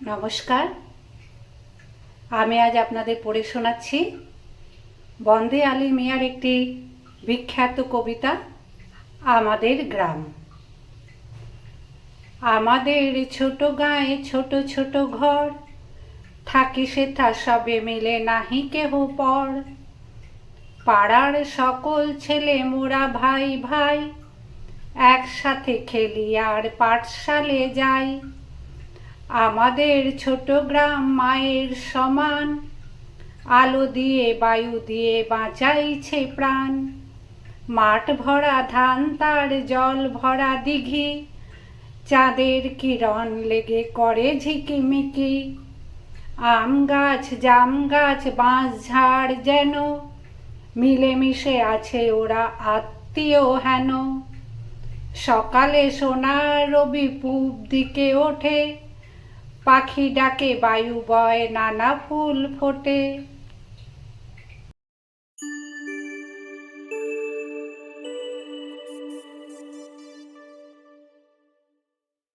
নমস্কার। আমি আজ আপনাদের পড়ে শোনাচ্ছি বন্দে আলী মিয়ার একটি বিখ্যাত কবিতা, আমাদের গ্রাম। আমাদের ছোট গায়ে ছোট ছোট ঘর, থাকি সে সেথা সবে মিলে নাহি কেহ পর। পাড়ার সকল ছেলে মোরা ভাই ভাই, একসাথে খেলি আর পাঠশালে যাই। আমাদের ছোট গ্রাম মায়ের সমান। আলো দিয়ে, বায়ু দিয়ে বাঁচাইছে প্রাণ। মাঠ ভরা ধান তার জল ভরা দিঘি। চাঁদের কিরণ লেগে করে ঝিকিমিকি। আম গাছ, জাম গাছ, বাঁশ ঝাড় যেন। মিলেমিশে আছে ওরা আত্মীয় হেন। সকালে সোনার রবি পূব দিকে ওঠে। পাখি ডাকে বায়ু বয় নানা ফুল ফোটে।